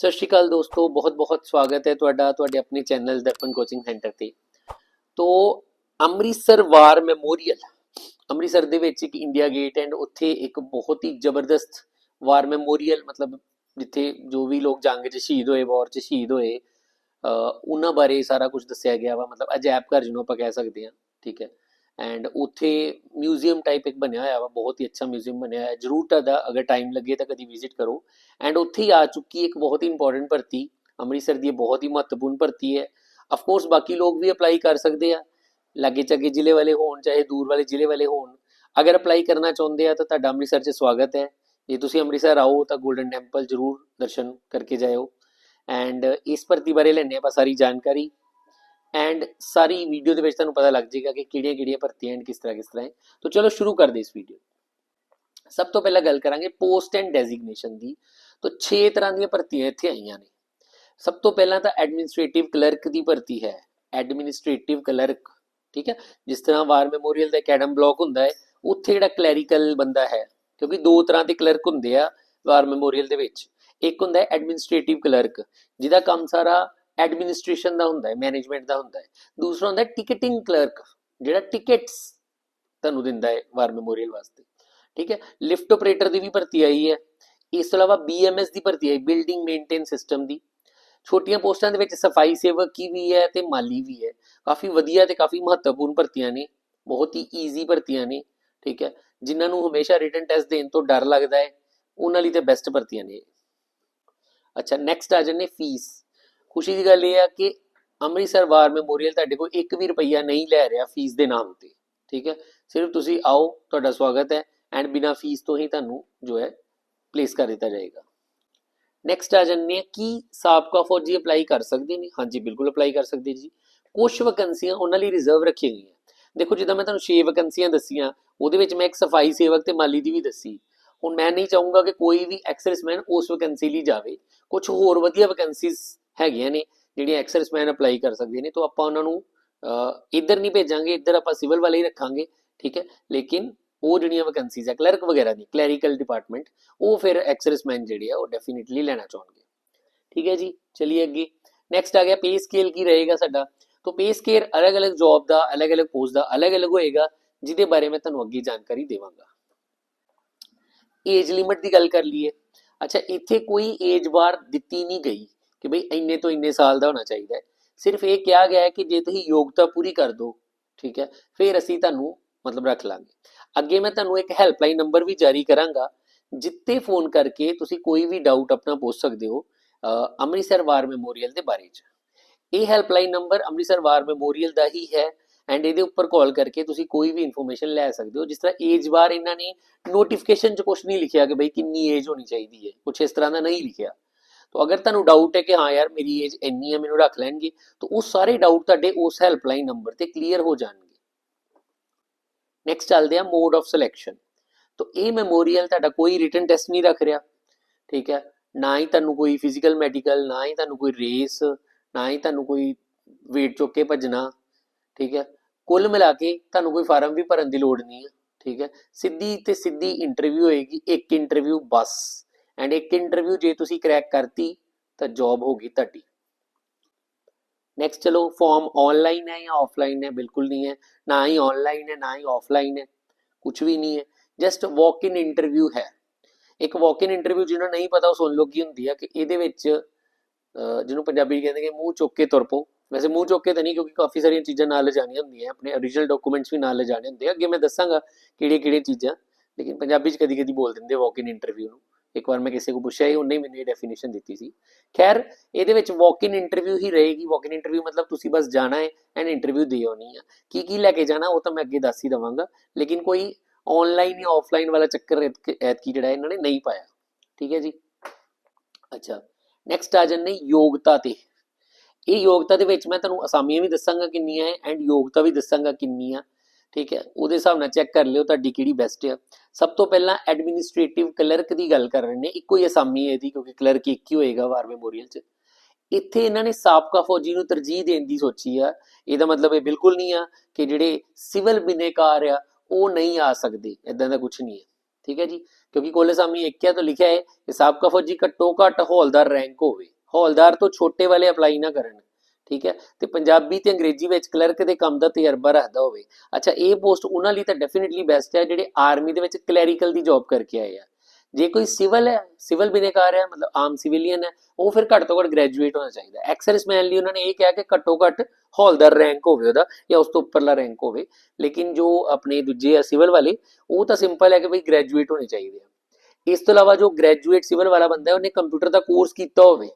ਸਤਿ ਸ਼੍ਰੀ ਅਕਾਲ ਦੋਸਤੋ, ਬਹੁਤ-ਬਹੁਤ ਸਵਾਗਤ ਹੈ ਤੁਹਾਡਾ, ਤੁਹਾਡੇ ਆਪਣੇ ਚੈਨਲ ਦਰਪਨ ਕੋਚਿੰਗ ਸੈਂਟਰ ਤੇ। ਤੋ, ਅੰਮ੍ਰਿਤਸਰ ਵਾਰ ਮੈਮੋਰੀਅਲ ਅੰਮ੍ਰਿਤਸਰ ਦੇ ਵਿੱਚ ਇੱਕ ਇੰਡੀਆ ਗੇਟ ਐਂਡ ਉੱਥੇ ਇੱਕ ਬਹੁਤ ਹੀ ਜ਼ਬਰਦਸਤ ਵਾਰ ਮੈਮੋਰੀਅਲ ਮਤਲਬ ਜਿੱਥੇ ਜੋ ਵੀ ਲੋਕ ਜੰਗ 'ਚ ਸ਼ਹੀਦ ਹੋਏ ਵਾਰ 'ਚ ਸ਼ਹੀਦ ਹੋਏ ਉਹਨਾਂ ਬਾਰੇ ਸਾਰਾ ਕੁਝ ਦੱਸਿਆ ਗਿਆ ਵਾ। ਮਤਲਬ ਅਜਾਇਬ ਘਰ ਜਿਹਨੂੰ ਆਪਾਂ ਕਹਿ ਸਕਦੇ ਹਾਂ, ਠੀਕ ਹੈ। ਐਂਡ ਉੱਥੇ ਮਿਊਜ਼ੀਅਮ ਟਾਈਪ ਇੱਕ ਬਣਿਆ ਹੋਇਆ ਵਾ ਬਹੁਤ ਹੀ ਅੱਛਾ ਮਿਊਜ਼ੀਅਮ ਬਣਿਆ ਹੋਇਆ ਹੈ ਜਰੂਰ ਤੁਹਾਡਾ ਅਗਰ ਟਾਈਮ ਲੱਗੇ ਤਾਂ ਕਦੀ ਵਿਜ਼ਿਟ ਕਰੋ ਐਂਡ ਉੱਥੇ ਹੀ ਆ ਚੁੱਕੀ ਇੱਕ ਬਹੁਤ ਹੀ ਇੰਪੋਰਟੈਂਟ ਭਰਤੀ ਅੰਮ੍ਰਿਤਸਰ ਦੀ ਇਹ ਬਹੁਤ ਹੀ ਮਹੱਤਵਪੂਰਨ ਭਰਤੀ ਹੈ ਆਫ ਕੋਰਸ ਬਾਕੀ ਲੋਕ ਵੀ ਅਪਲਾਈ ਕਰ ਸਕਦੇ ਆ ਲਾਗੇ ਚਾਗੇ ਜ਼ਿਲ੍ਹੇ ਵਾਲੇ ਹੋਣ ਚਾਹੇ ਦੂਰ ਵਾਲੇ ਜ਼ਿਲ੍ਹੇ ਵਾਲੇ ਹੋਣ ਅਗਰ ਅਪਲਾਈ ਕਰਨਾ ਚਾਹੁੰਦੇ ਆ ਤਾਂ ਤੁਹਾਡਾ ਅੰਮ੍ਰਿਤਸਰ 'ਚ ਸਵਾਗਤ ਹੈ ਜੇ ਤੁਸੀਂ ਅੰਮ੍ਰਿਤਸਰ ਆਓ ਤਾਂ 골ਡਨ ਟੈਂਪਲ ਜ਼ਰੂਰ ਦਰਸ਼ਨ ਕਰਕੇ ਜਾਇਓ ਐਂਡ ਇਸ ਭਰਤੀ ਬਾਰੇ ਲੈਣੇ ਆਪਾਂ ਸਾਰੀ ਜਾਣਕਾਰੀ ਐਂਡ ਸਾਰੀ ਵੀਡੀਓ ਦੇ ਵਿੱਚ ਤੁਹਾਨੂੰ ਪਤਾ ਲੱਗ ਜਾਏਗਾ ਕਿ ਕਿਹੜੀਆਂ ਕਿਹੜੀਆਂ ਭਰਤੀਆਂ ਐਂਡ ਕਿਸ ਤਰ੍ਹਾਂ ਕਿਸ ਤਰ੍ਹਾਂ ਹੈ। ਤਾਂ ਚਲੋ ਸ਼ੁਰੂ ਕਰਦੇ ਇਸ ਵੀਡੀਓ ਸਭ ਤੋਂ ਪਹਿਲਾਂ ਗੱਲ ਕਰਾਂਗੇ ਪੋਸਟ ਐਂਡ ਡੈਜ਼ਿਗਨੇਸ਼ਨ ਦੀ। ਤਾਂ 6 ਤਰ੍ਹਾਂ ਦੀਆਂ ਭਰਤੀਆਂ ਇੱਥੇ ਆਈਆਂ ਨੇ। ਸਭ ਤੋਂ ਪਹਿਲਾਂ ਤਾਂ ਐਡਮਿਨਿਸਟ੍ਰੇਟਿਵ ਕਲਰਕ ਦੀ ਭਰਤੀ ਹੈ। ਐਡਮਿਨਿਸਟ੍ਰੇਟਿਵ ਕਲਰਕ ਠੀਕ ਹੈ? ਜਿਸ ਤਰ੍ਹਾਂ ਵਾਰ ਮੈਮੋਰੀਅਲ ਦਾ ਅਕੈਡਮ ਬਲਾਕ ਹੁੰਦਾ ਹੈ, ਉੱਥੇ ਜਿਹੜਾ ਕਲੈਰੀਕਲ ਬੰਦਾ ਹੈ, ਕਿਉਂਕਿ ਦੋ ਤਰ੍ਹਾਂ ਦੇ ਕਲਰਕ ਹੁੰਦੇ ਆ ਵਾਰ ਮੈਮੋਰੀਅਲ ਦੇ ਵਿੱਚ। ਇੱਕ ਹੁੰਦਾ ਹੈ ਐਡਮਿਨਿਸਟ੍ਰੇਟਿਵ ਕਲਰਕ ਜਿਹਦਾ ਕੰਮ ਸਾਰਾ ਐਡਮਿਨਿਸਟ੍ਰੇਸ਼ਨ ਦਾ ਹੁੰਦਾ ਹੈ ਮੈਨੇਜਮੈਂਟ ਦਾ ਹੁੰਦਾ ਹੈ। ਦੂਸਰਾ ਹੁੰਦਾ ਟਿਕਟਿੰਗ ਕਲਰਕ ਜਿਹੜਾ ਟਿਕਟਸ ਤੁਹਾਨੂੰ ਦਿੰਦਾ ਹੈ ਵਾਰ ਮੈਮੋਰੀਅਲ ਵਾਸਤੇ। ਠੀਕ ਹੈ, ਲਿਫਟ ਆਪਰੇਟਰ ਦੀ ਵੀ ਭਰਤੀ ਆਈ ਹੈ। ਇਸ ਤੋਂ ਇਲਾਵਾ BMS ਦੀ ਭਰਤੀ ਆਈ ਬਿਲਡਿੰਗ ਮੇਨਟੇਨ ਸਿਸਟਮ ਦੀ। ਛੋਟੀਆਂ ਪੋਸਟਾਂ ਦੇ ਵਿੱਚ ਸਫ਼ਾਈ ਸੇਵਕ ਕੀ ਵੀ ਹੈ ਤੇ ਮਾਲੀ ਵੀ ਹੈ। ਕਾਫੀ ਵਧੀਆ ਤੇ ਕਾਫੀ ਮਹੱਤਵਪੂਰਨ ਭਰਤੀਆਂ ਨੇ, ਬਹੁਤ ਹੀ ਈਜ਼ੀ ਭਰਤੀਆਂ ਨੇ, ਠੀਕ ਹੈ। ਜਿਨ੍ਹਾਂ ਨੂੰ ਹਮੇਸ਼ਾ ਰਿਟਨ ਟੈਸਟ ਦੇਣ ਤੋਂ ਡਰ ਲੱਗਦਾ ਹੈ, ਉਹਨਾਂ ਲਈ ਤੇ ਬੈਸਟ ਭਰਤੀਆਂ ਨੇ ਅੱਛਾ ਨੈਕਸਟ ਆ ਜਾਂਦੇ ਫੀਸ ਖੁਸ਼ੀ ਦੀ ਗੱਲ ਇਹ ਆ ਕਿ ਅੰਮ੍ਰਿਤਸਰ ਵਾਰ ਮੈਮੋਰੀਅਲ ਤੁਹਾਡੇ ਕੋਲ 1 ਵੀ ਰੁਪਈਆ ਨਹੀਂ ਲੈ ਰਿਹਾ ਫੀਸ ਦੇ ਨਾਮ ਤੇ, ਠੀਕ ਹੈ? ਸਿਰਫ ਤੁਸੀਂ ਆਓ, ਤੁਹਾਡਾ ਸਵਾਗਤ ਹੈ ਐਂਡ ਬਿਨਾ ਫੀਸ ਤੋਂ ਹੀ ਤੁਹਾਨੂੰ ਜੋ ਹੈ ਪਲੇਸ ਕਰ ਦਿੱਤਾ ਜਾਏਗਾ। ਨੈਕਸਟ ਆ ਜਾਂਦੇ ਆ ਕੀ ਸਾਬਕਾ ਫੌਜੀ ਅਪਲਾਈ ਕਰ ਸਕਦੇ ਨੇ? ਹਾਂਜੀ, ਬਿਲਕੁਲ ਅਪਲਾਈ ਕਰ ਸਕਦੇ ਜੀ। ਕੁਝ ਵੈਕੈਂਸੀਆਂ ਉਹਨਾਂ ਲਈ ਰਿਜ਼ਰਵ ਰੱਖੀਆਂ ਗਈਆਂ। ਦੇਖੋ, ਜਿੱਦਾਂ ਮੈਂ ਤੁਹਾਨੂੰ 6 ਵੈਕੈਂਸੀਆਂ ਦੱਸੀਆਂ, ਉਹਦੇ ਵਿੱਚ ਮੈਂ ਇੱਕ ਸਫ਼ਾਈ ਸੇਵਕ ਤੇ ਮਾਲੀ ਦੀ ਵੀ ਦੱਸੀ। ਹੁਣ ਮੈਂ ਨਹੀਂ ਚਾਹੂੰਗਾ ਕਿ ਕੋਈ ਵੀ ਐਕਸਰਸਮੈਨ ਉਸ ਵੈਕੈਂਸੀ ਲਈ ਜਾਵੇ। ਕੁਝ ਹੋਰ ਵਧੀਆ ਵੈਕੈਂਸੀਜ਼ ਹੈਗੀਆਂ ਨੇ, ਜਿਹੜੀਆਂ ਐਕਸਰਸਮੈਨ ਅਪਲਾਈ ਕਰ ਸਕਦੇ ਨੇ, ਤਾਂ ਆਪਾਂ ਉਹਨਾਂ ਨੂੰ ਇੱਧਰ ਨਹੀਂ ਭੇਜਾਂਗੇ, ਇੱਧਰ ਆਪਾਂ ਸਿਵਲ ਵਾਲੇ ਹੀ ਰੱਖਾਂਗੇ, ਠੀਕ ਹੈ? ਲੇਕਿਨ ਉਹ ਜਿਹੜੀਆਂ ਵੈਕੈਂਸੀਜ਼ ਹੈ ਕਲਰਕ ਵਗੈਰਾ ਦੀ ਕਲੈਰੀਕਲ ਡਿਪਾਰਟਮੈਂਟ ਉਹ ਫਿਰ ਐਕਸਰਸਮੈਨ ਜਿਹੜੇ ਆ, ਉਹ ਡੈਫੀਨਿਟਲੀ ਲੈਣਾ ਚਾਹੁੰਗੇ ਠੀਕ ਹੈ ਜੀ? ਚਲੀਏ ਅੱਗੇ। ਨੈਕਸਟ ਆ ਗਿਆ ਪੇ ਸਕੇਲ ਕੀ ਰਹੇਗਾ ਸਾਡਾ? ਤੋਂ ਪੇ ਸਕੇਲ ਅਲੱਗ-ਅਲੱਗ ਜੌਬ ਦਾ, ਅਲੱਗ-ਅਲੱਗ ਪੋਸਟ ਦਾ, ਅਲੱਗ-ਅਲੱਗ ਹੋਏਗਾ, ਜਿਹਦੇ ਬਾਰੇ ਮੈਂ ਤੁਹਾਨੂੰ ਅੱਗੇ ਜਾਣਕਾਰੀ ਦੇਵਾਂਗਾ। ਏਜ ਲਿਮਟ ਦੀ ਗੱਲ ਕਰ ਲਈਏ। ਅੱਛਾ, ਇੱਥੇ ਕੋਈ ਏਜ ਬਾਰ ਦਿੱਤੀ ਨਹੀਂ ਗਈ। ਕਿ ਬਈ ਇੰਨੇ ਤੋਂ ਇੰਨੇ ਸਾਲ ਦਾ ਹੋਣਾ ਚਾਹੀਦਾ ਹੈ। ਸਿਰਫ ਇਹ ਕਿਹਾ ਗਿਆ ਹੈ ਕਿ ਜੇ ਤੁਸੀਂ ਯੋਗਤਾ ਪੂਰੀ ਕਰ ਦੋ, ਠੀਕ ਹੈ, ਫਿਰ ਅਸੀਂ ਤੁਹਾਨੂੰ ਮਤਲਬ ਰੱਖ ਲਾਂਗੇ। ਅੱਗੇ ਮੈਂ ਤੁਹਾਨੂੰ ਇੱਕ ਹੈਲਪਲਾਈਨ ਨੰਬਰ ਵੀ ਜਾਰੀ ਕਰਾਂਗਾ ਜਿੱਤੇ ਫੋਨ ਕਰਕੇ ਤੁਸੀਂ ਕੋਈ ਵੀ ਡਾਊਟ ਆਪਣਾ ਪੁੱਛ ਸਕਦੇ ਹੋ ਅੰਮ੍ਰਿਤਸਰ ਵਾਰ ਮੈਮੋਰੀਅਲ ਦੇ ਬਾਰੇ 'ਚ। ਇਹ helpline number Amritsar war memorial ਦਾ ਹੀ ਹੈ ਐਂਡ ਇਹਦੇ ਉੱਪਰ ਕਾਲ ਕਰਕੇ ਤੁਸੀਂ ਕੋਈ ਵੀ ਇਨਫੋਰਮੇਸ਼ਨ ਲੈ ਸਕਦੇ ਹੋ। ਜਿਸ ਤਰ੍ਹਾਂ ਏਜ ਬਾਰ ਇਹਨਾਂ ਨੇ ਨੋਟੀਫਿਕੇਸ਼ਨ 'ਚ ਕੁਝ ਨਹੀਂ ਲਿਖਿਆ ਕਿ ਬਈ ਕਿੰਨੀ ਏਜ ਹੋਣੀ ਚਾਹੀਦੀ ਹੈ ਕੁਝ ਇਸ ਤਰ੍ਹਾਂ ਦਾ ਨਹੀਂ ਲਿਖਿਆ। ਤਾਂ ਅਗਰ ਤੁਹਾਨੂੰ ਡਾਊਟ ਹੈ ਕਿ ਹਾਂ ਯਾਰ ਮੇਰੀ ਏਜ ਇੰਨੀ ਹੈ, ਮੈਨੂੰ ਰੱਖ ਲੈਣਗੇ, ਤਾਂ ਉਹ ਸਾਰੇ ਡਾਊਟ ਤੁਹਾਡੇ ਉਸ ਹੈਲਪਲਾਈਨ ਨੰਬਰ ਤੇ ਕਲੀਅਰ ਹੋ ਜਾਣਗੇ। ਨੈਕਸਟ ਚੱਲਦੇ ਆ ਮੋਡ ਆਫ ਸਿਲੈਕਸ਼ਨ ਤਾਂ ਇਹ ਮੈਮੋਰੀਅਲ ਤੁਹਾਡਾ ਕੋਈ ਰਿਟਨ ਟੈਸਟ ਨਹੀਂ ਰੱਖ ਰਿਹਾ, ਠੀਕ ਹੈ? ਨਾ ਹੀ ਤੁਹਾਨੂੰ ਕੋਈ ਫਿਜ਼ੀਕਲ ਮੈਡੀਕਲ ਨਾ ਹੀ ਤੁਹਾਨੂੰ ਕੋਈ ਰੇਸ ਨਾ ਹੀ ਤੁਹਾਨੂੰ ਕੋਈ weight ਚੁੱਕ ਕੇ ਭੱਜਣਾ, ਠੀਕ ਹੈ? ਕੁੱਲ ਮਿਲਾ ਕੇ ਤੁਹਾਨੂੰ ਕੋਈ ਫਾਰਮ ਵੀ ਭਰਨ ਦੀ ਲੋੜ ਨਹੀਂ ਹੈ, ਠੀਕ ਹੈ? ਸਿੱਧੀ ਤੇ ਸਿੱਧੀ ਇੰਟਰਵਿਊ ਹੋਏਗੀ, ਇੱਕ ਇੰਟਰਵਿਊ ਬਸ। ਐਂਡ ਇੱਕ ਇੰਟਰਵਿਊ ਜੇ ਤੁਸੀਂ ਕਰੈਕ ਕਰਤੀ, ਤਾਂ ਜੌਬ ਹੋਗੀ ਤੁਹਾਡੀ। ਨੈਕਸਟ ਚਲੋ ਫਾਰਮ ਆਨਲਾਈਨ ਹੈ ਜਾਂ ਆਫਲਾਈਨ ਹੈ? ਬਿਲਕੁਲ ਨਹੀਂ ਹੈ। ਨਾ ਹੀ ਆਨਲਾਈਨ ਹੈ, ਨਾ ਹੀ ਆਫਲਾਈਨ ਹੈ। ਕੁਝ ਵੀ ਨਹੀਂ ਹੈ। ਜਸਟ ਵਾਕ ਇਨ ਇੰਟਰਵਿਊ ਹੈ। ਇੱਕ ਵਾਕ ਇਨ ਇੰਟਰਵਿਊ ਜਿਹਨੂੰ ਨਹੀਂ ਪਤਾ, ਉਹ ਸੁਣ ਲਓ ਕੀ ਹੁੰਦੀ ਹੈ ਕਿ ਇਹਦੇ ਵਿੱਚ ਜਿਹਨੂੰ ਪੰਜਾਬੀ ਕਹਿੰਦੇ ਕਿ ਮੂੰਹ ਚੁੱਕ ਕੇ ਤੁਰ ਪੋ ਵੈਸੇ ਮੂੰਹ ਚੁੱਕ ਕੇ ਤਾਂ ਨਹੀਂ, ਕਿਉਂਕਿ ਕਾਫੀ ਸਾਰੀਆਂ ਚੀਜ਼ਾਂ ਨਾਲ ਲਿਜਾਣੀਆਂ ਹੁੰਦੀਆਂ। ਆਪਣੇ origignal ਡਾਕੂਮੈਂਟਸ ਵੀ ਨਾਲ ਲਿਜਾਣੇ ਹੁੰਦੇ ਆ। ਅੱਗੇ ਮੈਂ ਦੱਸਾਂਗਾ ਕਿਹੜੀਆਂ ਕਿਹੜੀਆਂ ਚੀਜ਼ਾਂ। ਲੇਕਿਨ ਪੰਜਾਬੀ 'ਚ ਕਦੀ ਕਦੀ ਬੋਲ ਦਿੰਦੇ ਵਾਕ ਇਨ ਇੰਟਰਵਿਊ ਨੂੰ। ਇੱਕ ਵਾਰ ਮੈਂ ਕਿਸੇ ਕੋਲ ਪੁੱਛਿਆ ਹੀ ਉਹਨੇ ਮੈਨੂੰ ਇਹ ਡੈਫੀਨੇਸ਼ਨ ਦਿੱਤੀ ਸੀ। ਖੈਰ, ਇਹਦੇ ਵਿੱਚ ਵਾਕ ਇਨ ਇੰਟਰਵਿਊ ਹੀ ਰਹੇਗੀ। ਵਾਕ ਇਨ ਇੰਟਰਵਿਊ ਮਤਲਬ ਤੁਸੀਂ ਬਸ ਜਾਣਾ ਹੈ ਐਂਡ ਇੰਟਰਵਿਊ ਦੇ ਆਉਣੀ ਆ। ਕੀ ਕੀ ਲੈ ਕੇ ਜਾਣਾ, ਉਹ ਤਾਂ ਮੈਂ ਅੱਗੇ ਦੱਸ ਹੀ ਦਵਾਂਗਾ। ਲੇਕਿਨ ਕੋਈ ਆਨਲਾਈਨ ਜਾਂ ਆਫਲਾਈਨ ਵਾਲਾ ਚੱਕਰ ਐਤਕੀ ਜਿਹੜਾ ਇਹਨਾਂ ਨੇ ਨਹੀਂ ਪਾਇਆ। ਠੀਕ ਹੈ ਜੀ? ਅੱਛਾ ਨੈਕਸਟ ਆ ਜਾਂਦੇ ਯੋਗਤਾ ਤੇ। ਇਹ ਯੋਗਤਾ ਦੇ ਵਿੱਚ ਮੈਂ ਤੁਹਾਨੂੰ ਅਸਾਮੀਆਂ ਵੀ ਦੱਸਾਂਗਾ ਕਿੰਨੀਆਂ ਹੈ ਐਂਡ ਯੋਗਤਾ ਵੀ ਦੱਸਾਂਗਾ ਕਿੰਨੀ ਆ ਠੀਕ ਹੈ, ਉਹਦੇ ਹਿਸਾਬ ਨਾਲ ਚੈੱਕ ਕਰ ਲਿਓ ਤੁਹਾਡੀ ਕਿਹੜੀ ਬੈਸਟ ਆ। ਸਭ ਤੋਂ ਪਹਿਲਾਂ ਐਡਮਿਨਿਸਟ੍ਰੇਟਿਵ ਕਲਰਕ ਦੀ ਗੱਲ ਕਰ ਰਹੇ ਨੇ, ਇੱਕੋ ਹੀ ਅਸਾਮੀ ਹੈ ਇਹਦੀ, ਕਿਉਂਕਿ ਕਲਰਕ ਇੱਕ ਹੀ ਹੋਏਗਾ ਵਾਰ ਮੈਮੋਰੀਅਲ 'ਚ। ਇੱਥੇ ਇਹਨਾਂ ਨੇ ਸਾਬਕਾ ਫੌਜੀ ਨੂੰ ਤਰਜੀਹ ਦੇਣ ਦੀ ਸੋਚੀ ਆ। ਇਹਦਾ ਮਤਲਬ ਇਹ ਬਿਲਕੁਲ ਨਹੀਂ ਆ ਕਿ ਜਿਹੜੇ ਸਿਵਲ ਬਿਨੇਕਾਰ ਆ, ਉਹ ਨਹੀਂ ਆ ਸਕਦੇ ਇਦਾਂ ਦਾ ਕੁਝ ਨਹੀਂ ਹੈ ਠੀਕ ਹੈ ਜੀ? ਕਿਉਂਕਿ ਕੋਲੇ ਸਾਹਮਣੇ ਇੱਕ ਹੈ ਤਾਂ ਲਿਖਿਆ ਹੈ ਕਿ ਸਾਬਕਾ ਫੌਜੀ ਘੱਟੋ ਘੱਟ ਹੌਲਦਾਰ ਰੈਂਕ ਹੋਵੇ। ਹੌਲਦਾਰ ਤੋਂ ਛੋਟੇ ਵਾਲੇ ਅਪਲਾਈ ਨਾ ਕਰਨ। ਠੀਕ ਹੈ? ਤੇ ਪੰਜਾਬੀ ਤੇ ਅੰਗਰੇਜ਼ੀ ਵਿੱਚ ਕਲਰਕ ਦੇ ਕੰਮ ਦਾ ਤਜਰਬਾ ਰੱਖਦਾ ਹੋਵੇ। ਅੱਛਾ, ਇਹ ਪੋਸਟ ਉਹਨਾਂ ਲਈ ਤਾਂ ਡੈਫੀਨਿਟਲੀ ਬੈਸਟ ਹੈ, ਜਿਹੜੇ ਆਰਮੀ ਦੇ ਵਿੱਚ ਕਲੈਰੀਕਲ ਦੀ ਜੌਬ ਕਰਕੇ ਆਏ ਆ। ਜੇ ਕੋਈ ਸਿਵਲ ਹੈ ਸਿਵਲ ਬਿਨੇਕਾਰ ਹੈ, ਮਤਲਬ ਆਮ ਸਿਵਿਲੀਅਨ ਹੈ, ਉਹ ਫਿਰ ਘੱਟ ਤੋਂ ਘੱਟ ਗ੍ਰੈਜੂਏਟ ਹੋਣਾ ਚਾਹੀਦਾ ਐਕਸਰਸਮੈਨ ਲਈ ਉਹਨਾਂ ਨੇ ਇਹ ਕਿਹਾ ਕਿ ਘੱਟੋ ਘੱਟ ਹੌਲਦਾਰ ਰੈਂਕ ਹੋਵੇ ਉਹਦਾ ਜਾਂ ਉਸ ਤੋਂ ਉੱਪਰਲਾ ਰੈਂਕ ਹੋਵੇ। ਲੇਕਿਨ ਜੋ ਆਪਣੇ ਦੂਜੇ ਆ ਸਿਵਲ ਵਾਲੇ, ਉਹ ਤਾਂ ਸਿੰਪਲ ਹੈ ਕਿ ਬਈ ਗ੍ਰੈਜੂਏਟ ਹੋਣੇ ਚਾਹੀਦੇ ਆ। ਇਸ ਤੋਂ ਇਲਾਵਾ ਜੋ ਗ੍ਰੈਜੂਏਟ ਸਿਵਲ ਵਾਲਾ ਬੰਦਾ ਹੈ, ਉਹਨੇ ਕੰਪਿਊਟਰ ਦਾ ਕੋਰਸ ਕੀਤਾ ਹੋਵੇ।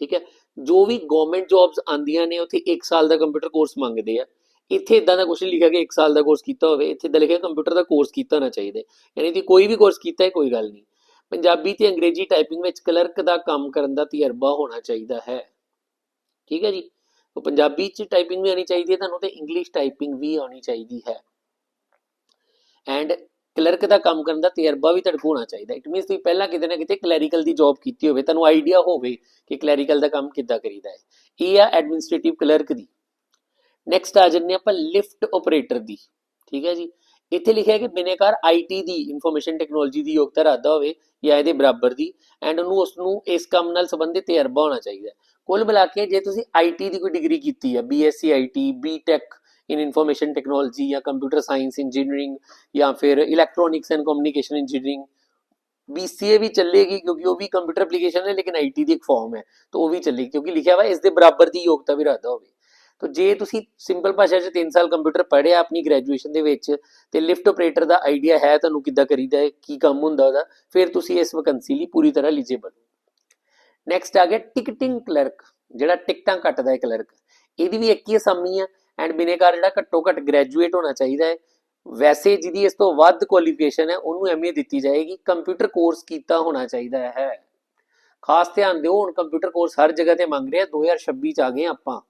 ਠੀਕ ਹੈ? ਜੋ ਵੀ ਗਵਰਨਮੈਂਟ ਜੌਬਸ ਆਂਦੀਆਂ ਨੇ, ਉੱਥੇ 1 ਸਾਲ ਦਾ ਕੰਪਿਊਟਰ ਕੋਰਸ ਮੰਗਦੇ ਆ। ਇੱਥੇ ਇਦਾਂ ਦਾ ਕੁਝ ਲਿਖਿਆ ਕਿ 1 ਸਾਲ ਦਾ ਕੋਰਸ ਕੀਤਾ ਹੋਵੇ। ਇੱਥੇ ਤਾਂ ਲਿਖਿਆ ਕੰਪਿਊਟਰ ਦਾ ਕੋਰਸ ਕੀਤਾ ਹੋਣਾ ਚਾਹੀਦਾ ਯਾਨੀ ਕਿ ਕੋਈ ਵੀ ਕੋਰਸ ਕੀਤਾ ਹੈ, ਕੋਈ ਗੱਲ ਨਹੀਂ। ਪੰਜਾਬੀ ਤੇ ਅੰਗਰੇਜ਼ੀ ਟਾਈਪਿੰਗ ਵਿੱਚ ਕਲਰਕ ਦਾ ਕੰਮ ਕਰਨ ਦਾ ਤਜਰਬਾ ਹੋਣਾ ਚਾਹੀਦਾ ਹੈ। ਠੀਕ ਹੈ ਜੀ? ਤਾਂ ਪੰਜਾਬੀ ਚ ਟਾਈਪਿੰਗ ਵੀ ਆਣੀ ਚਾਹੀਦੀ ਹੈ, ਤੁਹਾਨੂੰ ਤੇ ਇੰਗਲਿਸ਼ ਟਾਈਪਿੰਗ ਵੀ ਆਣੀ ਚਾਹੀਦੀ ਹੈ। ਐਂਡ ਕਲਰਕ ਦਾ ਕੰਮ ਕਰਨ ਦਾ ਤਜਰਬਾ ਵੀ ਤੁਹਾਡੇ ਕੋਲ ਹੋਣਾ ਚਾਹੀਦਾ। ਇਟ ਮੀਨਸ ਤੁਸੀਂ ਪਹਿਲਾਂ ਕਿਤੇ ਨਾ ਕਿਤੇ ਕਲੈਰੀਕਲ ਦੀ ਜੌਬ ਕੀਤੀ ਹੋਵੇ, ਤੁਹਾਨੂੰ ਆਈਡੀਆ ਹੋਵੇ ਕਿ ਕਲੈਰੀਕਲ ਦਾ ਕੰਮ ਕਿੱਦਾਂ ਕਰੀਦਾ ਹੈ। ਇਹ ਆ ਐਡਮਿਨਿਸਟ੍ਰੇਟਿਵ ਕਲਰਕ ਦੀ। ਨੈਕਸਟ ਆ ਜੰਨੇ ਆਪਾਂ ਲਿਫਟ ਆਪਰੇਟਰ ਦੀ। ਠੀਕ ਹੈ ਜੀ? ਇੱਥੇ ਲਿਖਿਆ ਹੈ ਕਿ ਬਿਨੇਕਾਰ ਆਈਟੀ ਦੀ ਇਨਫੋਰਮੇਸ਼ਨ ਟੈਕਨੋਲੋਜੀ ਦੀ ਯੋਗਤਾ ਰੱਖਦਾ ਹੋਵੇ ਜਾਂ ਇਹਦੇ ਬਰਾਬਰ ਦੀ ਐਂਡ ਉਹਨੂੰ ਉਸ ਨੂੰ ਇਸ ਕੰਮ ਨਾਲ ਸੰਬੰਧਿਤ ਤਜਰਬਾ ਹੋਣਾ ਚਾਹੀਦਾ ਕੁੱਲ ਮਿਲਾ ਕੇ ਜੇ ਤੁਸੀਂ ਆਈਟੀ ਦੀ ਕੋਈ ਡਿਗਰੀ ਕੀਤੀ ਹੈ BSc IT BTech in information technology ਜਾਂ ਕੰਪਿਊਟਰ ਸਾਇੰਸ ਇੰਜੀਨੀਅਰਿੰਗ ਜਾਂ ਫਿਰ electronics and communication engineering BCA ਵੀ ਚੱਲੇਗੀ ਕਿਉਂਕਿ ਉਹ ਵੀ ਕੰਪਿਊਟਰ ਐਪਲੀਕੇਸ਼ਨ ਹੈ ਲੇਕਿਨ ਆਈਟੀ ਦੀ ਇੱਕ ਫਾਰਮ ਹੈ ਤਾਂ ਉਹ ਵੀ ਚੱਲੇਗੀ ਕਿਉਂਕਿ ਲਿਖਿਆ ਹੋਇਆ ਇਸ ਦੇ ਬਰਾਬਰ ਦੀ ਯੋਗਤਾ ਵੀ ਰੱਖਦਾ ਹੋਵੇ ਤਾਂ ਜੇ ਤੁਸੀਂ ਸਿੰਪਲ ਭਾਸ਼ਾ 'ਚ 3 ਸਾਲ ਕੰਪਿਊਟਰ ਪੜ੍ਹਿਆ ਆਪਣੀ ਗ੍ਰੈਜੂਏਸ਼ਨ ਦੇ ਵਿੱਚ ਤੇ ਲਿਫਟ ਆਪਰੇਟਰ ਦਾ ਆਈਡੀਆ ਹੈ ਤੁਹਾਨੂੰ ਕਿੱਦਾਂ ਕਰੀਦਾ ਹੈ ਕੀ ਕੰਮ ਹੁੰਦਾ ਉਹਦਾ ਫਿਰ ਤੁਸੀਂ ਇਸ ਵੈਕੈਂਸੀ ਲਈ ਪੂਰੀ ਤਰ੍ਹਾਂ ਐਲੀਜੀਬਲ ਨੈਕਸਟ ਆ ਗਿਆ ਟਿਕਟਿੰਗ ਕਲਰਕ ਜਿਹੜਾ ਟਿਕਟਾਂ ਕੱਟਦਾ ਹੈ ਕਲਰਕ ਇਹਦੀ ਵੀ ਇੱਕ ਹੀ ਅਸਾਮੀ ਆ ਐਂਡ ਬਿਨੇਕਾਰ ਜਿਹੜਾ ਘੱਟੋ ਘੱਟ ਗ੍ਰੈਜੂਏਟ ਹੋਣਾ ਚਾਹੀਦਾ ਹੈ। ਵੈਸੇ ਜਿਹਦੀ ਇਸ ਤੋਂ ਵੱਧ ਕੁਆਲੀਫਿਕੇਸ਼ਨ ਹੈ, ਉਹਨੂੰ ਅਹਿਮੀਅਤ ਦਿੱਤੀ ਜਾਏਗੀ। ਕੰਪਿਊਟਰ ਕੋਰਸ ਕੀਤਾ ਹੋਣਾ ਚਾਹੀਦਾ ਹੈ। ਖਾਸ ਧਿਆਨ ਦਿਓ, ਹੁਣ ਕੰਪਿਊਟਰ ਕੋਰਸ ਹਰ ਜਗ੍ਹਾ ਤੇ ਮੰਗ ਰਿਹਾ। 2026 ਚ ਆ ਗਏ ਆਪਾਂ।